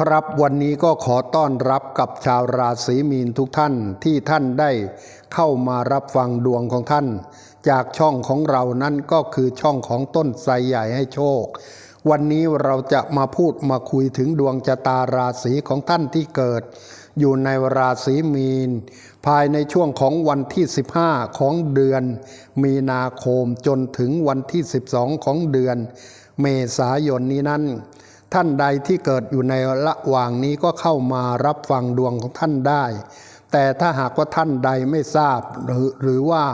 ครับวันนี้ก็ขอต้อนรับกับชาวราศีมีนทุกท่านที่ท่านได้เข้ามารับฟังดวงของท่าน จากช่องของเรานั่นก็คือช่องของต้นไทรใหญ่ให้โชค วันนี้เราจะมาพูดมาคุยถึงดวงชะตาราศีของท่านที่เกิด อยู่ในราศีมีน ภายในช่วงของวันที่ 15 ของเดือน มีนาคมจนถึงวันที่ 12 ของเดือน เมษายนนี้นั้น ท่านใดที่เกิดอยู่ในระหว่างนี้ก็เข้ามารับฟังดวงของท่านได้ แต่ถ้าหากว่าท่านใดไม่ทราบหรือหรือว่า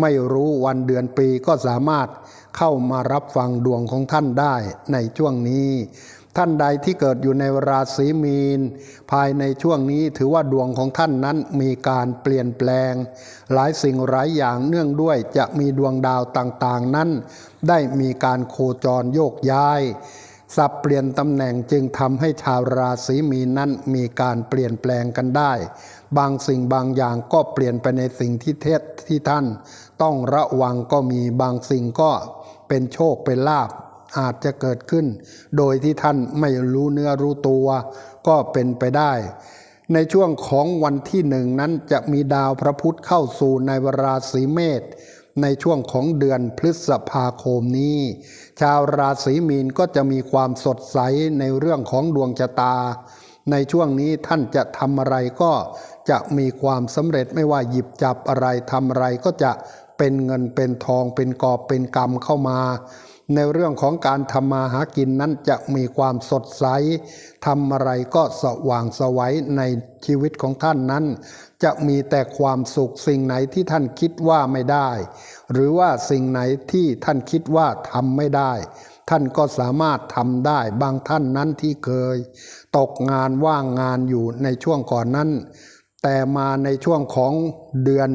ไม่รู้วันเดือนปีก็สามารถเข้ามารับฟังดวงของท่านได้ในช่วงนี้ ท่านใดที่เกิดอยู่ในราศีมีน ภายในช่วงนี้ถือว่าดวงของท่านนั้นมีการเปลี่ยนแปลง หลายสิ่งหลายอย่างเนื่องด้วยจะมีดวงดาวต่างๆนั้น ได้มีการโคจรโยกย้าย สับเปลี่ยนตำแหน่งจึงทำให้ชาวราศีมีนั้นมีการเปลี่ยนแปลงกันได้ บางสิ่งบางอย่างก็เปลี่ยนไปในสิ่งที่เทศที่ท่าน ต้องระวังก็มีบางสิ่งก็เป็นโชคเป็นลาภอาจจะเกิดขึ้น โดยที่ท่านไม่รู้เนื้อรู้ตัว ก็เป็นไปได้ ในช่วงของวันที่หนึ่งนั้นจะมีดาวพระพุธเข้าสู่ในราศีเมษ ในช่วงของเดือนพฤษภาคมนี้ ชาวราศีมีนก็จะมีความสดใสในเรื่องของดวงชะตา ในช่วงนี้ท่านจะทำอะไรก็จะมีความสำเร็จไม่ว่าหยิบจับอะไรทำอะไรก็จะ เป็นเงินเป็นทองเป็นกอบเป็นกรรมเข้ามา ในเรื่องของการทำมาหากินนั้นจะมีความสดใสทำอะไรก็สว่างสวัยในชีวิตของท่านนั้น จะมีแต่ความสุขสิ่งไหนที่ท่านคิดว่าไม่ได้ หรือว่าสิ่งไหนที่ท่านคิดว่าทำไม่ได้ท่านก็สามารถทำได้บางท่านนั้นที่เคย ตกงานว่างงานอยู่ในช่วงก่อนนั้น แต่มาในช่วงของเดือน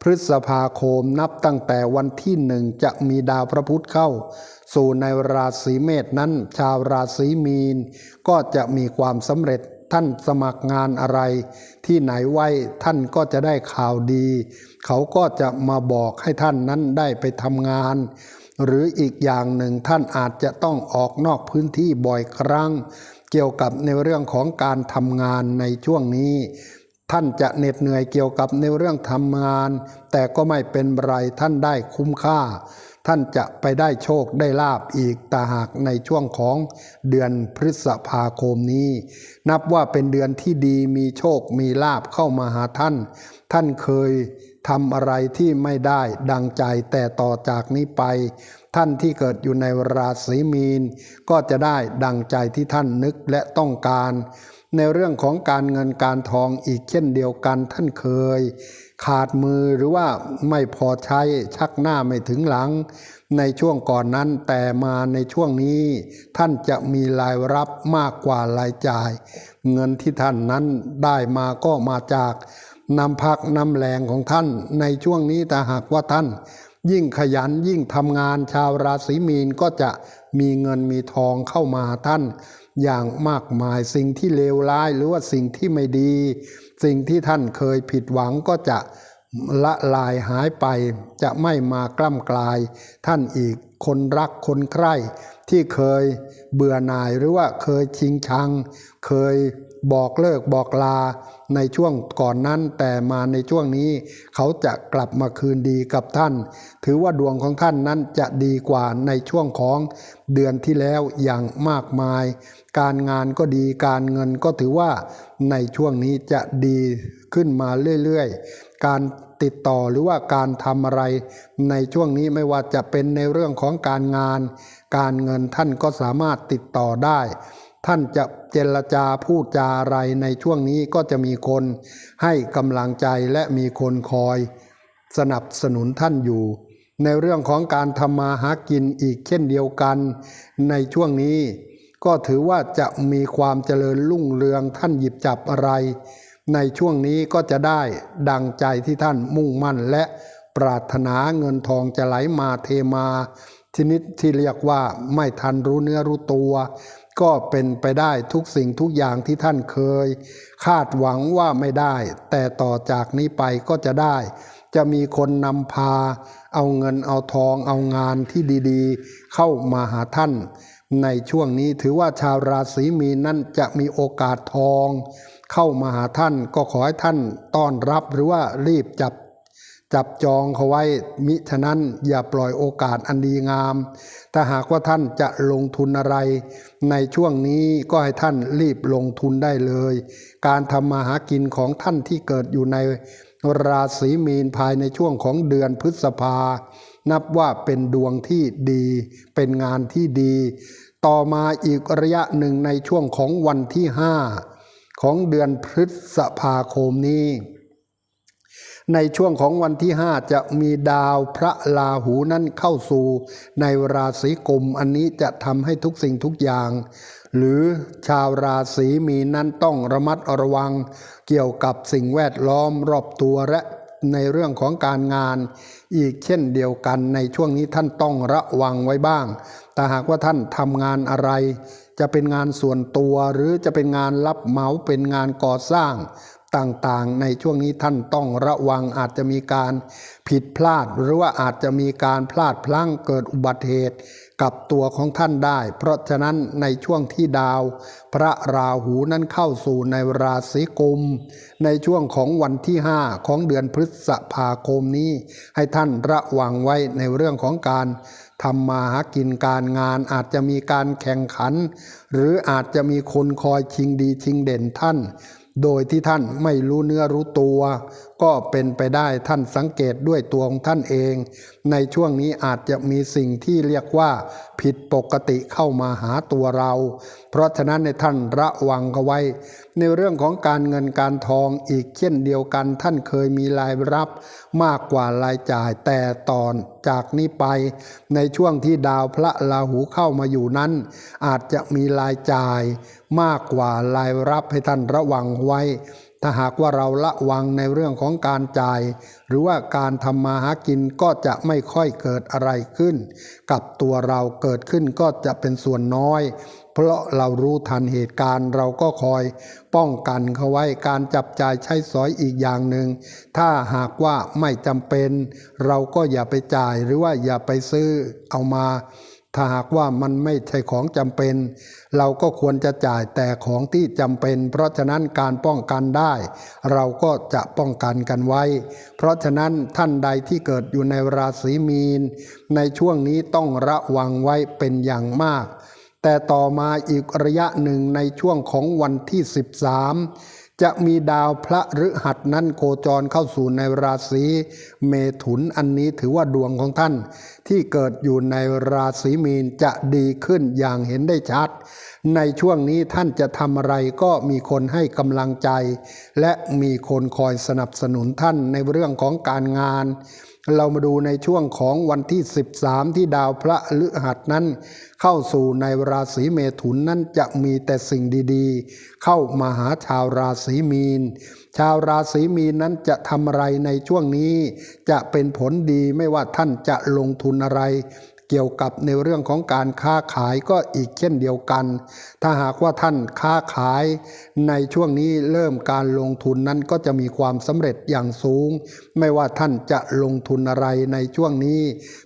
พฤษภาคมนับตั้งแต่วันที่หนึ่งจะมีดาวพระพุธเข้า สู่ในราศีเมษนั้น ชาวราศีมีน ก็จะมีความสำเร็จท่านสมัครงานอะไร ที่ไหนไว้ท่านก็จะได้ข่าวดี เขาก็จะมาบอกให้ท่านนั้นได้ไปทำงาน หรืออีกอย่างหนึ่งท่านอาจจะต้องออกนอกพื้นที่บ่อยครั้ง เกี่ยวกับในเรื่องของการทำงานในช่วงนี้ ท่านจะเหน็ดเหนื่อยเกี่ยวกับในเรื่องทำงาน แต่ก็ไม่เป็นไรท่านได้คุ้มค่า ท่านจะไปได้โชคได้ลาบอีกตาหากในช่วงของเดือนพฤษภาคมนี้ นับว่าเป็นเดือนที่ดีมีโชคมีลาบเข้ามาหาท่าน ท่านเคยทำอะไรที่ไม่ได้ดังใจแต่ต่อจากนี้ไป ท่านที่เกิดอยู่ในราศีมีน ก็จะได้ดังใจที่ท่านนึกและต้องการ ในเรื่องของการเงินการทองอีกเช่นเดียวกันท่านเคย ขาดมือหรือว่าไม่พอใช้ชักหน้าไม่ถึงหลัง ในช่วงก่อนนั้นแต่มาในช่วงนี้ ท่านจะมีรายรับมากกว่ารายจ่าย เงินที่ท่านนั้นได้มาก็มาจากนำพักนำแรงของท่านในช่วงนี้แต่หากว่าท่าน ยิ่งขยันยิ่งทำงานชาวราศีมีนก็จะมีเงินมีทองเข้ามาท่าน อย่างมากมายสิ่งที่เลวร้ายหรือว่าสิ่งที่ไม่ดี สิ่งที่ท่านเคยผิดหวังก็จะละลายหายไป จะไม่มากล้ำกลาย ท่านอีกคนรักคนใคร่ที่เคย เบื่อหน่ายหรือว่าเคยชิงชัง เคยบอกเลิกบอกลาในช่วงก่อนนั้น แต่มาในช่วงนี้ เขาจะกลับมาคืนดีกับท่าน ถือว่าดวงของท่านนั้นจะดีกว่าในช่วงของเดือนที่แล้วอย่างมากมาย การงานก็ดีการเงินก็ถือว่าในช่วงนี้จะดีขึ้นมาเรื่อยๆ การติดต่อหรือว่าการทำอะไร ในช่วงนี้ไม่ว่าจะเป็นในเรื่องของการงาน การเงินท่านก็สามารถติดต่อได้ ท่านจะเจรจาพูดจาอะไรในช่วงนี้ก็จะมีคนให้กำลังใจและมีคนคอย สนับสนุนท่านอยู่ ในเรื่องของการทำมาหากินอีกเช่นเดียวกัน ในช่วงนี้ ก็ถือว่าจะมีความเจริญรุ่งเรืองท่านหยิบจับอะไร ในช่วงนี้ก็จะได้ดังใจที่ท่านมุ่งมั่นและปรารถนาเงินทองจะไหลมาเทมาชนิดที่เรียกว่าไม่ทันรู้เนื้อรู้ตัว ก็เป็นไปได้ทุกสิ่งทุกอย่างที่ท่านเคย คาดหวังว่าไม่ได้ แต่ต่อจากนี้ไปก็จะได้ จะมีคนนำพา เอาเงินเอาทองเอางานที่ดีๆ เข้ามาหาท่าน ในช่วงนี้ถือว่าชาวราศีมีนนั้นจะมีโอกาสทอง เข้ามาหาท่านก็ขอให้ท่านต้อนรับหรือว่ารีบจับจับจองเขาไว้มิฉะนั้นอย่าปล่อยโอกาสอันดีงาม ถ้าหากว่าท่านจะลงทุนอะไร ในช่วงนี้ก็ให้ท่านรีบลงทุนได้เลย การทำมาหากินของท่านที่เกิดอยู่ในราศีมีนภายในช่วงของเดือนพฤษภา นับว่าเป็นดวงที่ดี เป็นงานที่ดี ต่อมาอีกระยะหนึ่งในช่วงของวันที่ห้า ของเดือนพฤษภาคมนี้ ในช่วงของวันที่ 5 จะมีดาวพระลาหูนั้นเข้าสู่ในราศีกุมอันนี้จะทำให้ทุกสิ่งทุกอย่าง หรือชาวราศีมีนั้นต้องระมัดระวัง เกี่ยวกับสิ่งแวดล้อมรอบตัวและ ในเรื่องของการงาน อีกเช่นเดียวกันในช่วงนี้ท่านต้องระวังไว้บ้าง แต่หากว่าท่านทำงานอะไร จะเป็นงานส่วนตัวหรือจะเป็นงานรับเหมาเป็นงานก่อสร้างต่างๆ ในช่วงนี้ท่านต้องระวังอาจจะมีการผิดพลาด หรือว่าอาจจะมีการพลาดพลั้งเกิดอุบัติเหตุ กับตัวของท่านได้ เพราะฉะนั้นในช่วงที่ดาว พระราหูนั้นเข้าสู่ในราศีกุม ในช่วงของวันที่ 5 ของเดือนพฤษภาคมนี้ ให้ท่านระวังไว้ในเรื่องของการทำมาหากินการงานอาจจะมีการแข่งขัน หรืออาจจะมีคนคอยชิงดีชิงเด่นท่าน โดยที่ท่านไม่รู้เนื้อรู้ตัวก็เป็นไปได้ท่านสังเกตด้วยตัวของท่านเอง ในช่วงนี้อาจจะมีสิ่งที่เรียกว่า ผิดปกติเข้ามาหาตัวเรา เพราะฉะนั้นในท่านระวังเอาไว้ ในเรื่องของการเงินการทองอีกเช่นเดียวกันท่านเคยมีรายรับ มากกว่ารายจ่ายแต่ตอนจากนี้ไป ในช่วงที่ดาวพระราหูเข้ามาอยู่นั้น อาจจะมีรายจ่ายมากกว่ารายรับให้ท่านระวังไว้ ถ้าหากว่าเราละวังในเรื่องของการจ่าย หรือว่าการทำมาหากินก็จะไม่ค่อยเกิดอะไรขึ้น กับตัวเราเกิดขึ้นก็จะเป็นส่วนน้อย เพราะเรารู้ทันเหตุการณ์เราก็คอย ป้องกันเขาไว้การจับจ่ายใช้สอยอีกอย่างหนึ่ง ถ้าหากว่าไม่จำเป็น เราก็อย่าไปจ่ายหรือว่าอย่าไปซื้อเอามา ถ้าหากว่ามันไม่ใช่ของจำเป็น เราก็ควรจะจ่ายแต่ของที่จำเป็น เพราะฉะนั้นการป้องกันได้ เราก็จะป้องกันกันไว้ เพราะฉะนั้นท่านใดที่เกิดอยู่ในราศีมีน ในช่วงนี้ต้องระวังไว้เป็นอย่างมาก แต่ต่อมาอีกระยะหนึ่งในช่วงของวันที่ 13 จะมีดาวพระฤหัสนั้นโคจรเข้าสู่ในราศีเมถุนอันนี้ถือว่าดวงของท่าน ที่เกิดอยู่ในราศีมีนจะดีขึ้นอย่างเห็นได้ชัด ในช่วงนี้ท่านจะทำอะไรก็มีคนให้กำลังใจ และมีคนคอยสนับสนุนท่านในเรื่องของการงาน เรามาดูในช่วงของวันที่ 13 ที่ดาวพระฤหัสนั้น เข้าสู่ในราศีเมถุนนั้นจะมีแต่สิ่งดีๆ เข้ามาหาชาวราศีมีน ชาวราศีมีนนั้นจะทำอะไรในช่วงนี้ จะเป็นผลดีไม่ว่าท่านจะลงทุนอะไร เกี่ยวกับในเรื่องของการค้าขายก็อีกเช่นเดียวกัน ถ้าหากว่าท่านค้าขายในช่วงนี้เริ่มการลงทุนนั้นก็จะมีความสำเร็จอย่างสูง ไม่ว่าท่านจะลงทุนอะไรในช่วงนี้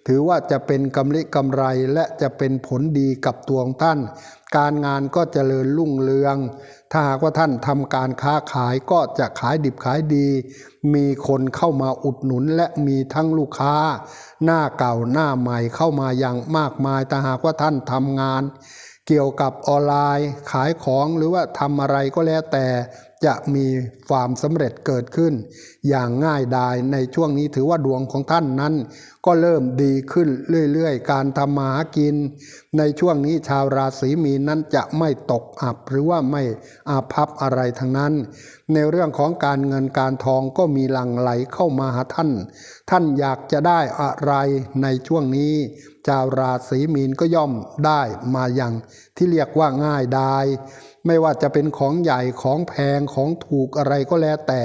ถือว่าจะเป็นกำไรกำไรและจะเป็นผลดีกับตัวของท่าน การงานก็เจริญรุ่งเรือง ถ้าหากว่าท่านทำการค้าขายก็จะขายดิบขายดี มีคนเข้ามาอุดหนุนและมีทั้งลูกค้า หน้าเก่าหน้าใหม่เข้ามาอย่างมากมาย ถ้าหากว่าท่านทำงาน เกี่ยวกับออนไลน์ ขายของหรือว่าทำอะไรก็แล้วแต่ จะมีความสำเร็จเกิดขึ้น อย่างง่ายดายในช่วงนี้ถือว่าดวงของท่านนั้น ก็เริ่มดีขึ้นเรื่อยๆ การทำมาหากิน ในช่วงนี้ชาวราศีมีนนั้นจะไม่ตกอับหรือว่าไม่อาภัพอะไรทั้งนั้น ในเรื่องของการเงินการทองก็มีหลั่งไหลเข้ามาหาท่าน ท่านอยากจะได้อะไรในช่วงนี้ ชาวราศีมีนก็ย่อมได้มาอย่างที่เรียกว่าง่ายดาย ไม่ว่าจะเป็นของใหญ่ของแพงของถูกอะไรก็แล้วแต่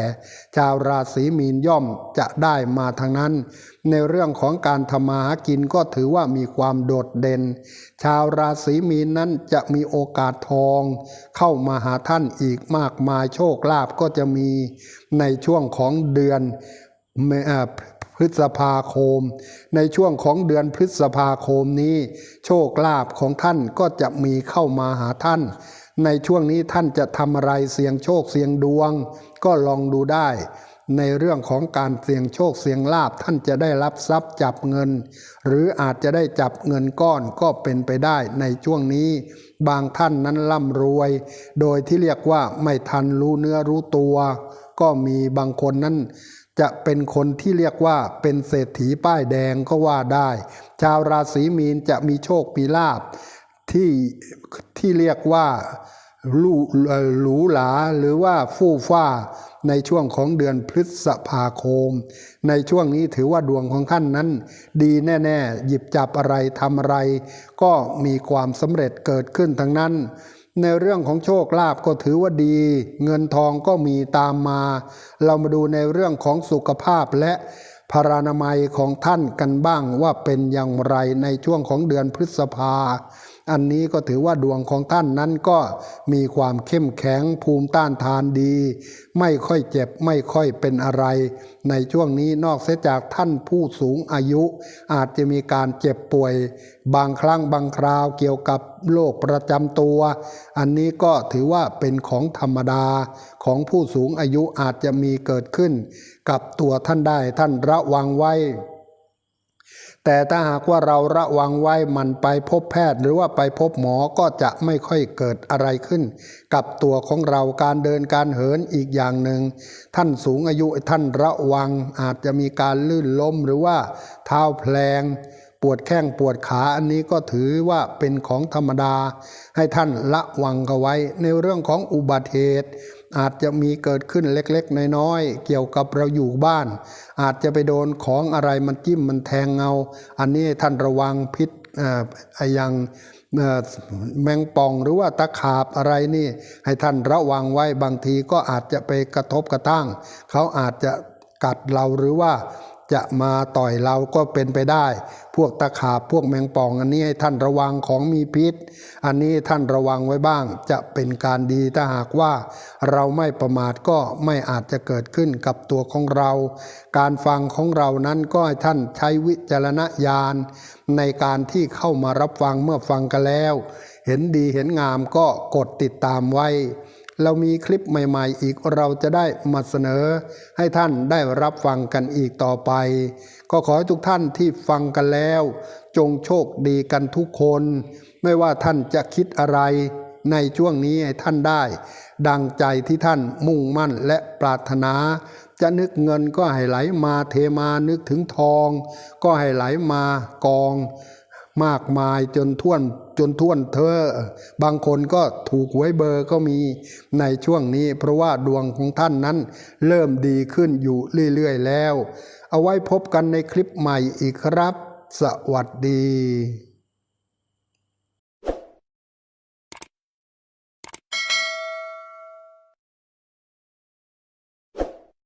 ชาวราศีมีนย่อมจะได้มาทางนั้น ในเรื่องของการทำมาหากินก็ถือว่ามีความโดดเด่น ชาวราศีมีนนั้นจะมีโอกาสทอง เข้ามาหาท่านอีกมากมายโชคลาภก็จะมีในช่วงของเดือนพฤษภาคม ในช่วงของเดือนพฤษภาคมนี้ โชคลาภของท่านก็จะมีเข้ามาหาท่าน ในช่วงนี้ท่านจะทำอะไรเสี่ยงโชคเสี่ยงดวง ก็ลองดูได้ ในเรื่องของการเสี่ยงโชคเสี่ยงลาภท่านจะได้รับทรัพย์จับเงิน หรืออาจจะได้จับเงินก้อนก็เป็นไปได้ในช่วงนี้ บางท่านนั้นร่ำรวย โดยที่เรียกว่าไม่ทันรู้เนื้อรู้ตัว ก็มีบางคนนั้นจะเป็นคนที่เรียกว่าเป็นเศรษฐีป้ายแดงก็ว่าได้ ชาวราศีมีนจะมีโชคมีลาภ ที่ที่เรียกว่าลูหรูหราหรือว่าฟู่ฟ้าในช่วงของเดือนพฤษภาคม ในช่วงนี้ถือว่าดวงของท่านนั้น ดีแน่ๆ หยิบจับอะไรทำอะไร ก็มีความสำเร็จเกิดขึ้นทั้งนั้น ในเรื่องของโชคลาภก็ถือว่าดี เงินทองก็มีตามมา เรามาดูในเรื่องของสุขภาพและพารานามัยของท่านกันบ้างว่าเป็นอย่างไรในช่วงของเดือนพฤษภา อันนี้ก็ถือว่าดวงของท่านนั้นก็มีความเข้มแข็งภูมิต้านทานดี ไม่ค่อยเจ็บไม่ค่อยเป็นอะไร ในช่วงนี้นอกเสียจากท่านผู้สูงอายุ อาจจะมีการเจ็บป่วย บางครั้งบางคราวเกี่ยวกับโรคประจำตัว อันนี้ก็ถือว่าเป็นของธรรมดาของผู้สูงอายุอาจจะมีเกิดขึ้น กับตัวท่านได้ท่านระวังไว้ แต่ถ้าหากว่าเราระวังไว้มันไปพบแพทย์ หรือว่าไปพบหมอก็จะไม่ค่อยเกิดอะไรขึ้น กับตัวของเราการเดินการเหินอีกอย่างหนึ่ง ท่านสูงอายุท่านระวังอาจจะมีการลื่นล้มหรือว่าเท้าแพลง ปวดแข้งปวดขาอันนี้ก็ถือว่าเป็นของธรรมดา ให้ท่านระวังกันไว้ในเรื่องของอุบัติเหตุ อาจจะมีเกิดขึ้นเล็กๆ น้อยๆ เกี่ยวกับเราอยู่บ้าน อาจจะไปโดนของอะไรมันจิ้มมันแทงเงา อันนี้ท่านระวังพิษเอ่อไอ้อยังแมงป่องหรือว่าตะขาบอะไรนี่ ให้ท่านระวังไว้บางทีก็อาจจะไปกระทบกระทั่งเขาอาจจะกัดเราหรือว่า จะมาต่อยเราก็เป็นไปได้ พวกตะขาบพวกแมงป่อง อันนี้ให้ท่านระวังของมีพิษ อันนี้ท่านระวังไว้บ้าง จะเป็นการดีถ้าหากว่า เราไม่ประมาทก็ไม่อาจจะเกิดขึ้นกับตัวของเรา การฟังของเรานั้นก็ให้ท่านใช้วิจารณญาณ ในการที่เข้ามารับฟังเมื่อฟังกันแล้ว เห็นดีเห็นงามก็กดติดตามไว้ เรามีคลิปใหม่ ๆ อีกเราจะได้มาเสนอ ให้ท่านได้รับฟังกันอีกต่อไป ก็ขอให้ทุกท่านที่ฟังกันแล้ว จงโชคดีกันทุกคน ไม่ว่าท่านจะคิดอะไร ในช่วงนี้ให้ท่านได้ ดังใจที่ท่านมุ่งมั่นและปรารถนา จะนึกเงินก็ให้ไหลมาเทมานึกถึงทอง ก็ให้ไหลมากอง มากมายจนท่วนจนท่วนเธอบางคนก็ถูกหวยเบอร์ก็มีในช่วงนี้ เพราะว่าดวงของท่านนั้นเริ่มดีขึ้นอยู่เรื่อยๆแล้ว เอาไว้พบกันในคลิปใหม่อีกครับ สวัสดี